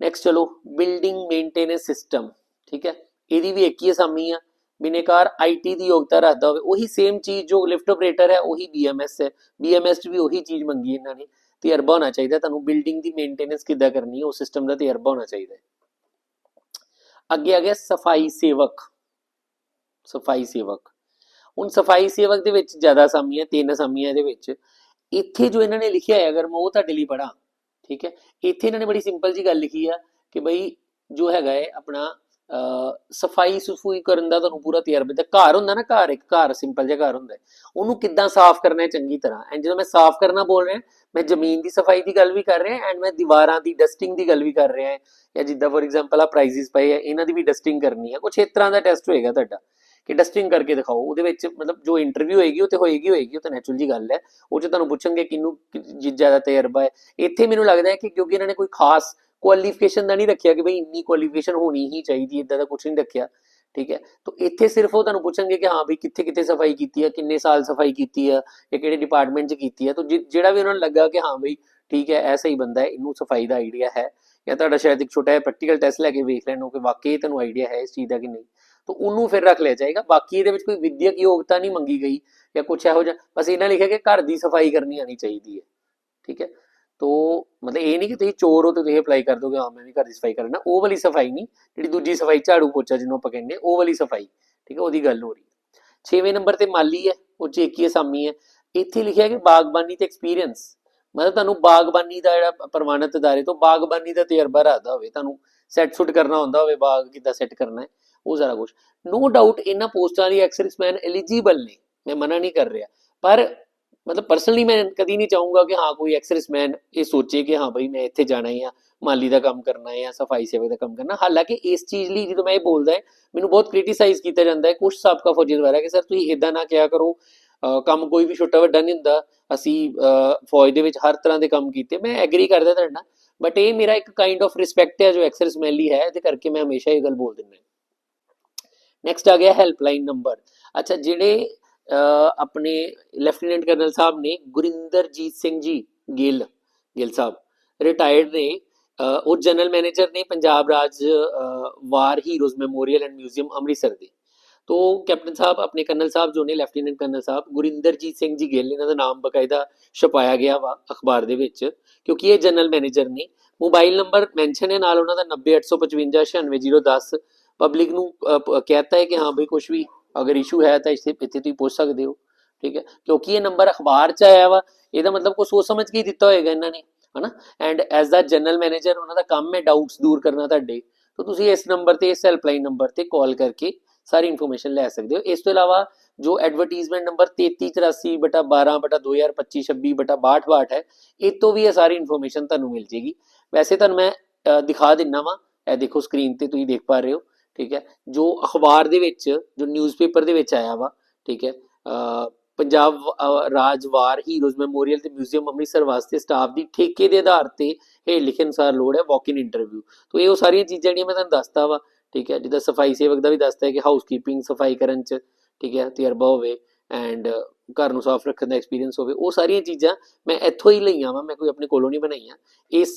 ਨੈਕਸਟ ਚਲੋ ਬਿਲਡਿੰਗ ਮੇਨਟੇਨੈਂਸ ਸਿਸਟਮ ਠੀਕ ਹੈ? ਇਹਦੀ ਵੀ ਇੱਕ ਹੀ ਅਸਾਮੀ ਆ। ਬਿਨੇਕਾਰ ਆਈਟੀ ਦੀ ਯੋਗਤਾ ਰੱਖਦਾ ਹੋਵੇ, ਉਹੀ ਸੇਮ ਚੀਜ਼ ਜੋ ਲਿਫਟ ਆਪਰੇਟਰ ਹੈ, ਉਹੀ ਬੀਐਮਐਸ ਹੈ। ਬੀਐਮਐਸ 'ਚ ਵੀ ਉਹੀ ਚੀਜ਼ ਮੰਗੀ ਇਹਨਾਂ ਨੇ। ਤਜਰਬਾ ਹੋਣਾ ਚਾਹੀਦਾ, ਤੁਹਾਨੂੰ ਬਿਲਡਿੰਗ ਦੀ ਮੇਨਟੇਨੈਂਸ ਕਿੱਦਾਂ ਕਰਨੀ ਹੈ ਉਹ ਸਿਸਟਮ ਦਾ ਤਜਰਬਾ ਹੋਣਾ ਚਾਹੀਦਾ ਹੈ। ਅੱਗੇ ਆ ਗਿਆ ਸਫ਼ਾਈ ਸੇਵਕ ਸਫ਼ਾਈ ਸੇਵਕ। ਹੁਣ ਸਫ਼ਾਈ ਸੇਵਕ ਦੇ ਵਿੱਚ ਜ਼ਿਆਦਾ ਅਸਾਮੀਆਂ ਤਿੰਨ ਅਸਾਮੀਆਂ ਇਹਦੇ ਵਿੱਚ। ਇੱਥੇ ਜੋ ਇਹਨਾਂ ਨੇ ਲਿਖਿਆ ਹੈ ਅਗਰ ਮੈਂ ਉਹ ਤੁਹਾਡੇ ਲਈ ਪੜਾਂ ਠੀਕ ਹੈ, ਇੱਥੇ ਇਹਨਾਂ ਨੇ ਬੜੀ ਸਿੰਪਲ ਜੀ ਗੱਲ ਲਿਖੀ ਆ ਕਿ ਬਈ ਜੋ ਹੈਗਾ ਹੈ, ਆਪਣਾ ਸਫ਼ਾਈ ਸੁਫੂਈ ਕਰਨ ਦਾ ਤੁਹਾਨੂੰ ਪੂਰਾ ਤਜਰਬਾ ਤੇ ਘਰ ਹੁੰਦਾ ਨਾ, ਘਰ ਇੱਕ ਘਰ ਸਿੰਪਲ ਜਿਹਾ ਘਰ ਹੁੰਦਾ ਉਹਨੂੰ ਕਿੱਦਾਂ ਸਾਫ਼ ਕਰਨਾ ਹੈ ਚੰਗੀ ਤਰ੍ਹਾਂ। ਐਂਡ ਜਦੋਂ ਮੈਂ ਸਾਫ਼ ਕਰਨਾ ਬੋਲ ਰਿਹਾ, ਮੈਂ ਜ਼ਮੀਨ ਦੀ ਸਫ਼ਾਈ ਦੀ ਗੱਲ ਵੀ ਕਰ ਰਿਹਾ ਐਂਡ ਮੈਂ ਦੀਵਾਰਾਂ ਦੀ ਡਸਟਿੰਗ ਦੀ ਗੱਲ ਵੀ ਕਰ ਰਿਹਾ ਜਾਂ ਜਿੱਦਾਂ ਫੋਰ ਐਗਜ਼ਾਮਪਲ ਆ ਪ੍ਰਾਈਜ਼ਸ ਪਏ ਆ, ਇਹਨਾਂ ਦੀ ਵੀ ਡਸਟਿੰਗ ਕਰਨੀ ਹੈ ਕੁਛ ਇਸ ਤਰ੍ਹਾਂ ਦਾ ਟੈਸਟ ਹੋਏਗਾ ਤੁਹਾਡਾ ਕਿ ਡਸਟਿੰਗ ਕਰਕੇ ਦਿਖਾਓ। ਉਹਦੇ ਵਿੱਚ ਮਤਲਬ ਜੋ ਇੰਟਰਵਿਊ ਹੋਏਗੀ, ਉਹ ਤੇ ਹੋਏਗੀ ਹੋਏਗੀ, ਉਹ ਤਾਂ ਨੈਚੁਰਲ ਜੀ ਗੱਲ ਹੈ। ਉਹ ਚ ਤੁਹਾਨੂੰ ਪੁੱਛਣਗੇ ਕਿਹਨੂੰ, ਕਿ- ਦਾ ਤਜਰਬਾ ਹੈ। ਇੱਥੇ ਮੈਨੂੰ ਲੱਗਦਾ ਹੈ ਕਿ ਕਿਉਂਕਿ ਇਹਨਾਂ ਨੇ ਕੋਈ ਖਾਸ ਕੁਆਲੀਫਿਕੇਸ਼ਨ ਦਾ ਨਹੀਂ ਰੱਖਿਆ ਕਿ ਬਈ ਇੰਨੀ ਕੁਆਲੀਫਿਕੇਸ਼ਨ ਹੋਣੀ ਹੀ ਚਾਹੀਦੀ ਇਦਾਂ ਦਾ ਕੁਝ ਨਹੀਂ ਰੱਖਿਆ, ਠੀਕ ਹੈ? ਤਾਂ ਇੱਥੇ ਸਿਰਫ ਉਹ ਤੁਹਾਨੂੰ ਪੁੱਛਣਗੇ ਕਿ ਹਾਂ ਬਈ ਕਿੱਥੇ ਕਿੱਥੇ ਸਫ਼ਾਈ ਕੀਤੀ ਹੈ, ਕਿੰਨੇ ਸਾਲ ਸਫ਼ਾਈ ਕੀਤੀ ਹੈ ਜਾਂ ਕਿਹੜੇ ਡਿਪਾਰਟਮੈਂਟ 'ਚ ਕੀਤੀ ਹੈ, ਤਾਂ ਜਿ- ਜਿਹੜਾ ਵੀ ਉਹਨਾਂ ਨੂੰ ਲੱਗਾ ਕਿ ਹਾਂ ਬਈ ਠੀਕ ਹੈ ਐਸਾ ਹੀ ਬੰਦਾ ਹੈ, ਇਹਨੂੰ ਸਫ਼ਾਈ ਦਾ ਆਈਡੀਆ ਹੈ ਜਾਂ ਤੁਹਾਡਾ ਸ਼ਾਇਦ ਇੱਕ ਛੋਟਾ ਜਿਹਾ ਪ੍ਰੈਕਟੀਕਲ ਟੈਸਟ ਲੈ ਕੇ ਵੇਖ ਲੈਣੋ ਕਿ ਵਾਕਈ ਤੁਹਾਨੂੰ ਆਈਡੀਆ ਹੈ ਇਸ ਚੀਜ਼ ਦਾ ਕਿ ਨਹੀਂ, ਤਾਂ ਉਹਨੂੰ ਫਿਰ ਰੱਖ ਲਿਆ ਜਾਏਗਾ। ਬਾਕੀ ਇਹਦੇ ਵਿੱਚ ਕੋਈ ਵਿਦਿਅਕ ਯੋਗਤਾ ਨਹੀਂ ਮੰਗੀ ਗਈ ਜਾਂ ਕੁਛ ਇਹੋ ਜਿਹਾ, ਬਸ ਇਹਨਾਂ ਲਿਖਿਆ ਕਿ ਘਰ ਦੀ ਸਫ਼ਾਈ ਕਰਨੀ ਆਣੀ ਚਾਹੀਦੀ ਹੈ, ਠੀਕ ਹੈ? ਤੋ ਮਤਲਬ ਇਹ ਨਹੀਂ ਕਿ ਤੁਸੀਂ ਚੋਰ ਹੋ ਤੇ ਤੁਸੀਂ ਅਪਲਾਈ ਕਰ ਦੋਗੇ, ਹਾਂ, ਮੈਂ ਵੀ ਘਰ ਦੀ ਸਫ਼ਾਈ ਕਰਨਾ। ਉਹ ਵਾਲੀ ਸਫ਼ਾਈ ਨਹੀਂ, ਜਿਹੜੀ ਦੂਜੀ ਸਫ਼ਾਈ ਝਾੜੂ ਪੋਚਾ ਜਿਹਨੂੰ ਆਪਾਂ ਕਹਿੰਦੇ ਉਹ ਵਾਲੀ ਸਫ਼ਾਈ, ਠੀਕ ਹੈ, ਉਹਦੀ ਗੱਲ ਹੋ ਰਹੀ ਹੈ। 6ਵੇਂ ਨੰਬਰ ਤੇ ਮਾਲੀ ਹੈ, ਉਹ 'ਚ ਅਸਾਮੀ ਹੈ ਇੱਥੇ ਲਿਖਿਆ ਕਿ ਬਾਗਬਾਨੀ ਤੇ ਐਕਸਪੀਰੀਅੰਸ ਮਤਲਬ ਤੁਹਾਨੂੰ ਬਾਗਬਾਨੀ ਦਾ ਜਿਹੜਾ ਪ੍ਰਮਾਣਿਤ ਅਦਾਰੇ ਤੋਂ ਬਾਗਬਾਨੀ ਦਾ ਤਜਰਬਾ ਰੱਖਦਾ ਹੋਵੇ, ਤੁਹਾਨੂੰ ਸੈੱਟ ਸੁੱਟ ਕਰਨਾ ਹੁੰਦਾ ਹੋਵੇ, ਬਾਗ ਕਿੱਦਾਂ ਸੈੱਟ ਕਰਨਾ ਹੈ, ਉਹ ਸਾਰਾ ਕੁਝ ਨੋ ਡਾਊਟ ਇਹਨਾਂ ਪੋਸਟਾਂ ਲਈ ਐਕਸਰਸਮੈਨ ਐਲੀਜੀਬਲ ਨੇ, ਮੈਂ ਮਨਾ ਨਹੀਂ ਕਰ ਰਿਹਾ, ਪਰ ਮਤਲਬ ਪਰਸਨਲੀ ਮੈਂ ਕਦੀ ਨਹੀਂ ਚਾਹੂੰਗਾ ਕਿ ਹਾਂ ਕੋਈ ਐਕਸਰਸਮੈਨ ਇਹ ਸੋਚੇ ਕਿ ਹਾਂ ਬਈ ਮੈਂ ਇੱਥੇ ਜਾਣਾ ਹੈ ਜਾਂ ਮਾਲੀ ਦਾ ਕੰਮ ਕਰਨਾ ਹੈ ਜਾਂ ਸਫ਼ਾਈ ਸੇਵਕ ਦਾ ਕੰਮ ਕਰਨਾ ਹਾਲਾਂਕਿ ਇਸ ਚੀਜ਼ ਲਈ ਜਦੋਂ ਮੈਂ ਇਹ ਬੋਲਦਾ ਮੈਨੂੰ ਬਹੁਤ ਕ੍ਰਿਟਿਸਾਈਜ਼ ਕੀਤਾ ਜਾਂਦਾ ਹੈ ਕੁਝ ਸਾਬਕਾ ਫੌਜੀ ਦੁਆਰਾ ਕਿ ਸਰ ਤੁਸੀਂ ਇਦਾਂ ਨਾ ਕਿਹਾ ਕਰੋ ਕੰਮ ਕੋਈ ਵੀ ਛੋਟਾ ਵੱਡਾ ਨਹੀਂ ਹੁੰਦਾ ਅਸੀਂ ਫੌਜ ਦੇ ਵਿੱਚ ਹਰ ਤਰ੍ਹਾਂ ਦੇ ਕੰਮ ਕੀਤੇ ਮੈਂ ਐਗਰੀ ਕਰਦਾ ਤੁਹਾਡੇ ਨਾਲ ਬਟ ਇਹ ਮੇਰਾ ਇੱਕ ਕਾਈਂਡ ਆਫ ਰਿਸਪੈਕਟ ਹੈ ਜੋ ਐਕਸਰਸਮੈਨ ਲਈ ਹੈ ਇਹਦੇ ਕਰਕੇ ਮੈਂ ਹਮੇਸ਼ਾ ਇਹ ਗੱਲ ਬੋਲ ਦਿੰਦਾ ਨੈਕਸਟ ਆ ਗਿਆ ਹੈਲਪਲਾਈਨ ਨੰਬਰ ਅੱਛਾ ਜਿਹੜੇ ਆਪਣੇ ਲੈਫਟੀਨੈਂਟ ਕਰਨਲ ਸਾਹਿਬ ਨੇ ਗੁਰਿੰਦਰਜੀਤ ਸਿੰਘ ਜੀ ਗਿੱਲ ਗਿੱਲ ਸਾਹਿਬ ਰਿਟਾਇਰਡ ਨੇ। ਉਹ ਜਨਰਲ ਮੈਨੇਜਰ ਨੇ ਪੰਜਾਬ ਰਾਜ ਅਹ, war heroes memorial and museum Amritsar ਦੇ। ਤੋ ਕੈਪਟਨ ਸਾਹਿਬ ਆਪਣੇ ਕਰਨਲ ਸਾਹਿਬ ਜੋ ਨੇ ਲੈਫਟੀਨੈਂਟ ਕਰਨਲ ਸਾਹਿਬ ਗੁਰਿੰਦਰਜੀਤ ਸਿੰਘ ਜੀ ਗਿੱਲ ਇਹਨਾਂ ਦਾ ਨਾਮ ਬਕਾਇਦਾ ਛਪਾਇਆ ਗਿਆ ਵਾ ਅਖਬਾਰ ਦੇ ਵਿੱਚ ਕਿਉਂਕਿ ਇਹ ਜਨਰਲ ਮੈਨੇਜਰ ਨੇ। ਮੋਬਾਈਲ ਨੰਬਰ ਮੈਂਸ਼ਨ ਹੈ ਨਾਲ ਉਹਨਾਂ ਦਾ 90855 96010 ਪਬਲਿਕ ਨੂੰ ਕਹਿਤਾ ਹੈ ਕਿ ਹਾਂ ਬਈ ਕੁਝ ਵੀ ਅਗਰ ਇਸ਼ੂ ਹੈ ਤਾਂ ਇੱਥੇ ਇੱਥੇ ਤੁਸੀਂ ਪੁੱਛ ਸਕਦੇ ਹੋ, ਠੀਕ ਹੈ? ਕਿਉਂਕਿ ਇਹ ਨੰਬਰ ਅਖਬਾਰ 'ਚ ਆਇਆ ਵਾ, ਇਹਦਾ ਮਤਲਬ ਕੋਈ ਸੋਚ ਸਮਝ ਕੇ ਹੀ ਦਿੱਤਾ ਹੋਏਗਾ ਇਹਨਾਂ ਨੇ, ਹਨਾ? And as the general manager ਉਹਨਾਂ ਦਾ ਕੰਮ ਹੈ ਡਾਊਟਸ ਦੂਰ ਕਰਨਾ ਤੁਹਾਡੇ, ਤਾਂ ਤੁਸੀਂ ਇਸ ਨੰਬਰ ਤੇ, ਇਸ ਹੈਲਪਲਾਈਨ ਨੰਬਰ ਤੇ ਕਾਲ ਕਰਕੇ ਸਾਰੀ ਇਨਫੋਰਮੇਸ਼ਨ ਲੈ ਸਕਦੇ ਹੋ। ਇਸ ਤੋਂ ਇਲਾਵਾ ਜੋ ਐਡਵਰਟਾਈਜ਼ਮੈਂਟ ਨੰਬਰ 3384 ਬਟਾ 12 ਬਟਾ 2025 26 ਬਟਾ 62 ਹੈ, ਇਹ ਤੋਂ ਵੀ ਇਹ ਸਾਰੀ ਇਨਫੋਰਮੇਸ਼ਨ ਤੁਹਾਨੂੰ ਮਿਲ ਜੇਗੀ ਵੈਸੇ ਤੁਹਾਨੂੰ ਮੈਂ ਦਿਖਾ ਦਿੰਨਾ ਵਾਂ, ਇਹ ਦੇਖੋ ਸਕਰੀਨ ਤੇ ਤੁਸੀਂ ਦੇਖ ਪਾ ਰਹੇ ਹੋ। ਠੀਕ ਹੈ ਜੋ ਅਖਬਾਰ ਦੇ ਵਿੱਚ ਜੋ ਨਿਊਜ਼ਪੇਪਰ ਦੇ ਵਿੱਚ ਆਇਆ ਵਾ ਠੀਕ ਹੈ ਪੰਜਾਬ ਅ, ਰਾਜ ਵਾਰ ਹੀਰੋਜ਼ ਮੈਮੋਰੀਅਲ ਤੇ ਮਿਊਜ਼ੀਅਮ ਅੰਮ੍ਰਿਤਸਰ ਵਾਸਤੇ ਸਟਾਫ ਦੀ ਠੇਕੇ ਦੇ ਆਧਾਰ ਤੇ ਇਹ ਲਿਖੇ ਅਨੁਸਾਰ ਲੋੜ ਹੈ ਵਾਕ ਇਨ ਇੰਟਰਵਿਊ ਤੋਂ ਇਹ ਉਹ ਸਾਰੀਆਂ ਚੀਜ਼ਾਂ ਜਿਹੜੀਆਂ ਮੈਂ ਤੁਹਾਨੂੰ ਦੱਸਦਾ ਵਾ ਠੀਕ ਹੈ ਜਿੱਦਾਂ ਸਫ਼ਾਈ ਸੇਵਕ ਦਾ ਵੀ ਦੱਸਦਾ ਹੈ ਕਿ ਹਾਊਸ ਕੀਪਿੰਗ ਸਫ਼ਾਈ ਕਰਨ ਚ ਠੀਕ ਹੈ ਤਜਰਬਾ ਹੋਵੇ ਐਂਡ ਘਰ ਨੂੰ ਸਾਫ਼ ਰੱਖਣ ਦਾ ਐਕਸਪੀਰੀਅੰਸ ਹੋਵੇ ਉਹ ਸਾਰੀਆਂ ਚੀਜ਼ਾਂ ਮੈਂ ਇੱਥੋਂ ਹੀ ਲਈਆਂ ਵਾ ਮੈਂ ਕੋਈ ਆਪਣੇ ਕੋਲੋਂ ਨਹੀਂ ਬਣਾਈਆਂ। ਇਸ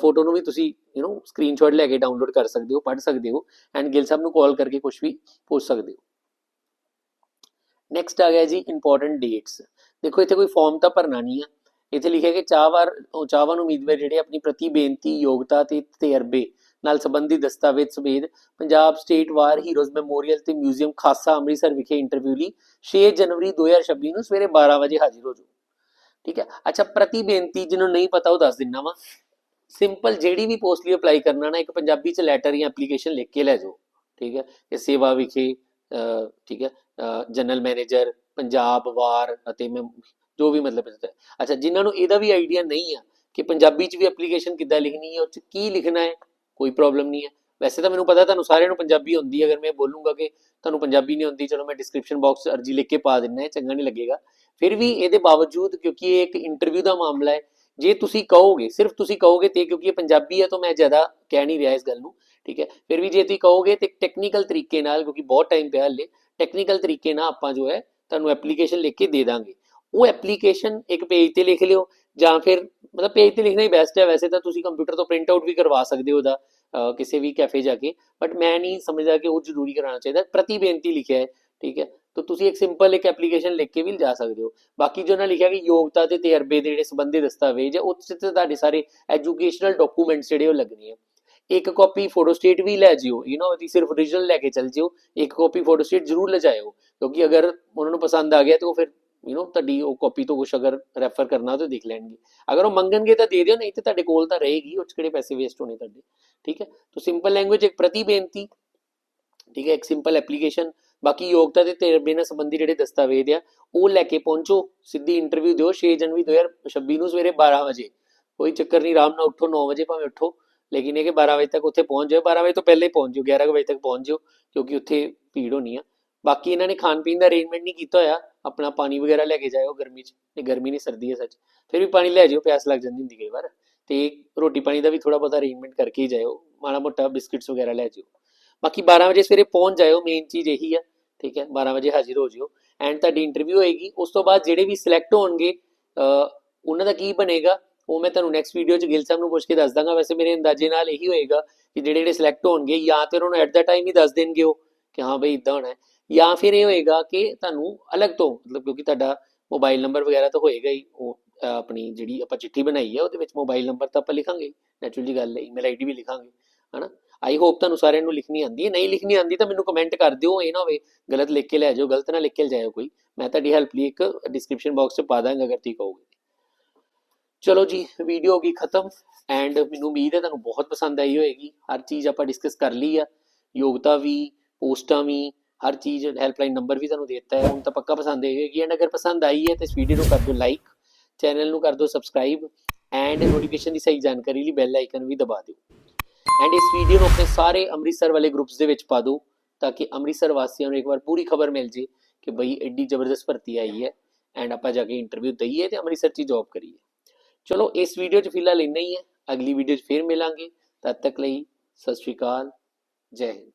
ਫੋਟੋ ਨੂੰ ਵੀ ਤੁਸੀਂ ਯੂ نو ਸਕਰੀਨਸ਼ਾਟ ਲੈ ਕੇ ਡਾਊਨਲੋਡ ਕਰ ਸਕਦੇ ਹੋ, ਪੜ੍ਹ ਸਕਦੇ ਹੋ ਐਂਡ ਗਿਲ ਸਾਹਿਬ ਨੂੰ ਕਾਲ ਕਰਕੇ ਕੁਝ ਵੀ ਪੁੱਛ ਸਕਦੇ ਹੋ। ਨੈਕਸਟ ਆ ਗਿਆ ਜੀ ਇੰਪੋਰਟੈਂਟ ਡੇਟਸ ਦੇਖੋ ਇੱਥੇ ਕੋਈ ਫਾਰਮ ਤਾਂ ਭਰਨਾ ਨਹੀਂ ਆ। ਇੱਥੇ ਲਿਖਿਆ ਕਿ ਚਾਹਵਾਰ ਚਾਹਵਾਨ ਉਮੀਦਵਾਰ ਜਿਹੜੇ ਆਪਣੀ ਪ੍ਰਤੀ ਬੇਨਤੀ, ਯੋਗਤਾ ਤੇ ਤਜਰਬੇ ਨਾਲ ਸੰਬੰਧਿਤ ਦਸਤਾਵੇਜ਼ ਸਮੇਤ Punjab state war heroes memorial ਤੇ ਮਿਊਜ਼ੀਅਮ ਖਾਸਾ ਅੰਮ੍ਰਿਤਸਰ ਵਿਖੇ ਇੰਟਰਵਿਊ ਲਈ 6 ਜਨਵਰੀ 2026 ਨੂੰ ਸਵੇਰੇ 12 ਵਜੇ ਹਾਜ਼ਰ ਹੋ ਜਾਓ। ਠੀਕ ਹੈ? ਅੱਛਾ, ਪ੍ਰਤੀ ਬੇਨਤੀ ਜਿਹਨੂੰ ਨਹੀਂ ਪਤਾ ਉਹ ਦੱਸ ਦਿੰਨਾ ਵਾ। ਸਿੰਪਲ ਜਿਹੜੀ ਵੀ ਪੋਸਟ ਲਈ ਅਪਲਾਈ ਕਰਨਾ ਨਾ, ਇੱਕ ਪੰਜਾਬੀ ਚ ਲੈਟਰ ਜਾਂ ਐਪਲੀਕੇਸ਼ਨ ਲਿਖ ਕੇ ਲੈ ਜਾਓ, ਠੀਕ ਹੈ? ਇਹ ਸੇਵਾ ਵਿਖੇ ਠੀਕ ਹੈ? ਜਨਰਲ ਮੈਨੇਜਰ ਪੰਜਾਬ ਵਾਰ ਅਤੇ ਮੈਂ, ਜੋ ਵੀ ਮਤਲਬ ਹੈ। ਅੱਛਾ, ਜਿਨ੍ਹਾਂ ਨੂੰ ਇਹਦਾ ਵੀ ਆਈਡੀਆ ਨਹੀਂ ਆ ਕਿ ਪੰਜਾਬੀ ਚ ਵੀ ਐਪਲੀਕੇਸ਼ਨ ਕਿੱਦਾਂ ਲਿਖਣੀ ਹੈ, ਉਹ ਚ ਕੀ ਲਿਖਣਾ ਹੈ, ਕੋਈ ਪ੍ਰੋਬਲਮ ਨਹੀਂ ਹੈ। ਵੈਸੇ ਤਾਂ ਮੈਨੂੰ ਪਤਾ ਤੁਹਾਨੂੰ ਸਾਰਿਆਂ ਨੂੰ ਪੰਜਾਬੀ ਆਉਂਦੀ ਹੈ, ਅਗਰ ਮੈਂ ਬੋਲੂੰਗਾ ਕਿ ਤੁਹਾਨੂੰ ਪੰਜਾਬੀ ਨਹੀਂ ਆਉਂਦੀ, ਚਲੋ ਮੈਂ ਡਿਸਕ੍ਰਿਪਸ਼ਨ ਬਾਕਸ 'ਚ ਅਰਜੀ ਲਿਖ ਕੇ ਪਾ ਦਿੰਨਾ ਹੈ ਚੰਗਾ ਨਹੀਂ ਲੱਗੇਗਾ। ਫਿਰ ਵੀ ਇਹਦੇ ਬਾਵਜੂਦ, ਕਿਉਂਕਿ ਇਹ ਇੱਕ ਇੰਟਰਵਿਊ ਦਾ ਮਾਮਲਾ ਹੈ ਜੇ ਤੁਸੀਂ ਕਹੋਗੇ, ਸਿਰਫ ਤੁਸੀਂ ਕਹੋਗੇ ਤੇ, ਕਿਉਂਕਿ ਇਹ ਪੰਜਾਬੀ ਹੈ ਤਾਂ ਮੈਂ ਜ਼ਿਆਦਾ ਕਹਿ ਨਹੀਂ ਰਿਹਾ ਇਸ ਗੱਲ ਨੂੰ, ਠੀਕ ਹੈ? ਫਿਰ ਵੀ ਜੇ ਤੁਸੀਂ ਕਹੋਗੇ ਤੇ ਟੈਕਨੀਕਲ ਤਰੀਕੇ ਨਾਲ, ਕਿਉਂਕਿ ਬਹੁਤ ਟਾਈਮ ਪਿਆ ਹਲੇ ਟੈਕਨੀਕਲ ਤਰੀਕੇ ਨਾਲ ਆਪਾਂ ਜੋ ਹੈ, ਤੁਹਾਨੂੰ ਐਪਲੀਕੇਸ਼ਨ ਲਿਖ ਕੇ ਦੇ ਦਾਂਗੇ। ਉਹ ਐਪਲੀਕੇਸ਼ਨ ਇੱਕ ਪੇਜ ਤੇ ਲਿਖ ਲਿਓ, ਜਾਂ ਫਿਰ ਮਤਲਬ ਪੇਜ ਤੇ ਲਿਖਣਾ ਹੀ ਬੈਸਟ ਹੈ, ਵੈਸੇ ਤਾਂ ਤੁਸੀਂ ਕੰਪਿਊਟਰ ਤੋਂ ਪ੍ਰਿੰਟ ਆਊਟ ਵੀ ਕਰਵਾ ਸਕਦੇ ਹੋ ਉਹਦਾ ਕਿਸੇ ਵੀ ਕੈਫੇ ਜਾ ਕੇ ਬਟ ਮੈਂ ਨਹੀਂ ਸਮਝਦਾ ਕਿ ਉਹ ਜ਼ਰੂਰੀ ਕਰਾਉਣਾ ਚਾਹੀਦਾ, ਪ੍ਰਤੀ ਬੇਨਤੀ ਲਿਖਿਆ ਹੈ, ਠੀਕ ਹੈ? ਤਾਂ ਤੁਸੀਂ ਇੱਕ ਸਿੰਪਲ ਇੱਕ ਐਪਲੀਕੇਸ਼ਨ ਲਿਖ ਕੇ ਵੀ ਜਾ ਸਕਦੇ ਹੋ ਬਾਕੀ ਜੋ ਨਾ ਲਿਖਿਆ ਕਿ ਯੋਗਤਾ ਤੇ ਤਜਰਬੇ ਦੇ ਜਿਹੜੇ ਸੰਬੰਧਿਤ ਦਸਤਾਵੇਜ਼ ਹੈ ਉਹ 'ਚ ਤੇ ਤੁਹਾਡੇ ਸਾਰੇ ਐਜੂਕੇਸ਼ਨਲ ਡਾਕੂਮੈਂਟਸ ਜਿਹੜੇ ਉਹ ਲੱਗਣੇ ਆ ਇੱਕ ਕਾਪੀ ਫੋਟੋਸਟੇਟ ਵੀ ਲੈ ਜਿਓ ਯੂ نو ਉਹਦੀ ਸਿਰਫ ਓਰੀਜਨਲ ਲੈ ਕੇ ਚੱਲ ਜਿਓ ਇੱਕ ਕਾਪੀ ਫੋਟੋਸਟੇਟ ਜ਼ਰੂਰ ਲੈ ਜਾਇਓ ਕਿਉਂਕਿ ਅਗਰ ਉਹਨਾਂ ਨੂੰ ਪਸੰਦ ਆ ਗਿਆ ਤੇ ਉਹ ਫਿਰ ਯੂ نو ਤੁਹਾਡੀ ਉਹ ਕਾਪੀ ਤੋਂ ਕੁਝ ਅਗਰ ਰੈਫਰ ਕਰਨਾ ਤਾਂ ਦੇਖ ਲੈਣਗੇ ਅਗਰ ਉਹ ਮੰਗਣਗੇ ਤਾਂ ਦੇ ਦਿਓ ਨਹੀਂ ਤੇ ਤੁਹਾਡੇ ਕੋਲ ਤਾਂ ਰਹੇਗੀ ਉਹ 'ਚ ਕਿਹੜੇ ਪੈਸੇ ਵੇਸਟ ਹੋਣੇ ਤੁਹਾਡੇ ਠੀਕ ਹੈ ਤਾਂ ਸਿੰਪਲ ਲੈਂਗੁਏਜ ਇੱਕ ਪ੍ਰਤੀ ਬੇਨਤੀ ਠੀਕ ਹੈ ਇੱਕ ਸਿੰਪਲ ਐਪਲੀਕੇਸ਼ਨ ਬਾਕੀ ਯੋਗਤਾ ਦੇ ਤਜਰਬੇ ਨਾਲ ਸੰਬੰਧੀ ਜਿਹੜੇ ਦਸਤਾਵੇਜ਼ ਆ, ਉਹ ਲੈ ਕੇ ਪਹੁੰਚੋ, ਸਿੱਧੀ ਇੰਟਰਵਿਊ ਦਿਓ 6 ਜਨਵਰੀ 2026 ਨੂੰ ਸਵੇਰੇ 12 ਵਜੇ। ਕੋਈ ਚੱਕਰ ਨਹੀਂ, ਆਰਾਮ ਨਾਲ ਉੱਠੋ 9 ਵਜੇ ਭਾਵੇਂ ਉੱਠੋ। ਲੇਕਿਨ ਇਹ ਕਿ 12 ਵਜੇ ਤੱਕ ਉੱਥੇ ਪਹੁੰਚ ਜਾਓ 12 ਵਜੇ ਤੋਂ ਪਹਿਲੇ ਹੀ ਪਹੁੰਚ ਜਾਓ 11 ਵਜੇ ਤੱਕ ਪਹੁੰਚ ਜਾਓ ਕਿਉਂਕਿ ਉੱਥੇ ਭੀੜ ਹੋਣੀ ਆ। ਬਾਕੀ ਇਹਨਾਂ ਨੇ ਖਾਣ ਪੀਣ ਦਾ ਅਰੇਂਜਮੈਂਟ ਨਹੀਂ ਕੀਤਾ ਹੋਇਆ, ਆਪਣਾ ਪਾਣੀ ਵਗੈਰਾ ਲੈ ਕੇ ਜਾਇਓ ਗਰਮੀ 'ਚ ਇਹ ਗਰਮੀ ਨਹੀਂ, ਸਰਦੀ ਹੈ ਸੱਚ। ਫਿਰ ਵੀ ਪਾਣੀ ਲੈ ਜਾਇਓ, ਪਿਆਸ ਲੱਗ ਜਾਂਦੀ ਹੁੰਦੀ ਕਈ ਵਾਰ। ਤੇ ਰੋਟੀ ਪਾਣੀ ਦਾ ਵੀ ਥੋੜਾ ਬਹੁਤਾ ਅਰੇਂਜਮੈਂਟ ਕਰਕੇ ਹੀ ਜਾਇਓ, ਮਾੜਾ ਮੋਟਾ ਬਿਸਕਿਟਸ ਵਗੈਰਾ ਲੈ ਜਾਇਓ। ਬਾਕੀ 12 ਵਜੇ ਸਵੇਰੇ ਪਹੁੰਚ ਜਾਇਓ ਮੇਨ ਚੀਜ਼ ਇਹੀ ਆ, ਠੀਕ ਹੈ 12 ਵਜੇ ਹਾਜ਼ਰ ਹੋ ਜਿਓ ਐਂਡ ਤੁਹਾਡੀ ਇੰਟਰਵਿਊ ਹੋਏਗੀ, ਉਸ ਤੋਂ ਬਾਅਦ ਜਿਹੜੇ ਵੀ ਸਿਲੈਕਟ ਹੋਣਗੇ ਉਹਨਾਂ ਦਾ ਕੀ ਬਣੇਗਾ, ਉਹ ਮੈਂ ਤੁਹਾਨੂੰ ਨੈਕਸਟ ਵੀਡੀਓ 'ਚ ਗਿਲ ਸਾਹਿਬ ਨੂੰ ਪੁੱਛ ਕੇ ਦੱਸ ਦਾਂਗਾ, ਵੈਸੇ ਮੇਰੇ ਅੰਦਾਜ਼ੇ ਨਾਲ ਇਹੀ ਹੋਏਗਾ ਕਿ ਜਿਹੜੇ ਜਿਹੜੇ ਸਿਲੈਕਟ ਹੋਣਗੇ, ਜਾਂ ਤੇ ਉਹਨਾਂ ਨੂੰ ਐਟ ਦਾ ਟਾਈਮ ਹੀ ਦੱਸ ਦੇਣਗੇ ਉਹ ਕਿ ਹਾਂ ਬਈ ਇਦਾਂ ਹੋਣਾ ਹੈ, ਜਾਂ ਫਿਰ ਇਹ ਹੋਏਗਾ ਕਿ ਤੁਹਾਨੂੰ ਅਲੱਗ ਤੋਂ, ਮਤਲਬ ਕਿਉਂਕਿ ਤੁਹਾਡਾ ਮੋਬਾਈਲ ਨੰਬਰ ਵਗੈਰਾ ਤਾਂ ਹੋਏਗਾ ਹੀ, ਉਹ ਆਪਣੀ ਜਿਹੜੀ ਆਪਾਂ ਚਿੱਠੀ ਬਣਾਈ ਹੈ ਉਹਦੇ ਵਿੱਚ ਮੋਬਾਈਲ ਨੰਬਰ ਤਾਂ ਆਪਾਂ ਲਿਖਾਂਗੇ ਨੈਚੁਰਲੀ ਗੱਲ ਹੈ ਈਮੇਲ ਆਈਡੀ ਵੀ ਲਿਖਾਂਗੇ, ਹਨਾ? ਆਈ ਹੋਪ ਤੁਹਾਨੂੰ ਸਾਰਿਆਂ ਨੂੰ ਲਿਖਣੀ ਆਂਦੀ ਹੈ। ਨਹੀਂ ਲਿਖਣੀ ਆਂਦੀ ਤਾਂ ਮੈਨੂੰ ਕਮੈਂਟ ਕਰ ਦਿਓ ਇਹ ਨਾ ਹੋਵੇ ਗਲਤ ਲਿਖ ਕੇ ਲੈ ਜਾਓ ਗਲਤ ਨਾ ਲਿਖ ਕੇ ਜਾਇਓ ਕੋਈ। ਮੈਂ ਤੁਹਾਡੀ ਹੈਲਪ ਲਈ ਇੱਕ ਡਿਸਕ੍ਰਿਪਸ਼ਨ ਬਾਕਸ 'ਚ ਪਾ ਦਾਂਗਾ ਅਗਰ ਤੁਸੀਂ ਕਹੋਗੇ ਚਲੋ ਜੀ ਵੀਡੀਓ ਹੋ ਗਈ ਖਤਮ ਐਂਡ ਮੈਨੂੰ ਉਮੀਦ ਹੈ ਤੁਹਾਨੂੰ ਬਹੁਤ ਪਸੰਦ ਆਈ ਹੋਏਗੀ। ਹਰ ਚੀਜ਼ ਆਪਾਂ ਡਿਸਕਸ ਕਰ ਲਈ ਆ। ਯੋਗਤਾ ਵੀ ਪੋਸਟਾਂ ਵੀ ਹਰ ਚੀਜ਼ ਹੈਲਪਲਾਈਨ ਨੰਬਰ ਵੀ ਤੁਹਾਨੂੰ ਦਿੱਤਾ ਹੈ। ਹੁਣ ਤਾਂ ਪੱਕਾ ਪਸੰਦ ਆਈ ਹੋਏਗੀ ਐਂਡ ਅਗਰ ਪਸੰਦ ਆਈ ਹੈ ਤਾਂ ਇਸ ਵੀਡੀਓ ਨੂੰ ਕਰ ਦਿਓ ਲਾਈਕ ਚੈਨਲ ਨੂੰ ਕਰ ਦਿਓ ਸਬਸਕ੍ਰਾਈਬ ਐਂਡ ਨੋਟੀਫਿਕੇਸ਼ਨ ਦੀ ਸਹੀ ਜਾਣਕਾਰੀ ਲਈ ਬੈਲ ਆਈਕਨ ਵੀ ਦਬਾ ਦਿਓ। ਐਂਡ ਇਸ ਵੀਡੀਓ ਨੂੰ ਆਪਣੇ ਸਾਰੇ ਅੰਮ੍ਰਿਤਸਰ ਵਾਲੇ ਗਰੁੱਪਸ ਦੇ ਵਿੱਚ ਪਾ ਦਿਓ ਤਾਂ ਕਿ ਅੰਮ੍ਰਿਤਸਰ ਵਾਸੀਆਂ ਨੂੰ ਇੱਕ ਵਾਰ ਪੂਰੀ ਖਬਰ ਮਿਲ ਜੇ ਕਿ ਬਈ ਐਡੀ ਜ਼ਬਰਦਸਤ ਭਰਤੀ ਆਈ ਹੈ ਐਂਡ ਆਪਾਂ ਜਾ ਕੇ ਇੰਟਰਵਿਊ ਦਈਏ ਤੇ ਅੰਮ੍ਰਿਤਸਰ 'ਚ ਜੌਬ ਕਰੀਏ। ਚਲੋ ਇਸ ਵੀਡੀਓ 'ਚ ਫਿਲਹਾਲ ਇੰਨਾ ਹੀ ਹੈ। ਅਗਲੀ ਵੀਡੀਓ 'ਚ ਫਿਰ ਮਿਲਾਂਗੇ। ਤਦ ਤੱਕ ਲਈ ਸਤਿ ਸ਼੍ਰੀ ਅਕਾਲ। ਜੈ ਹਿੰਦ।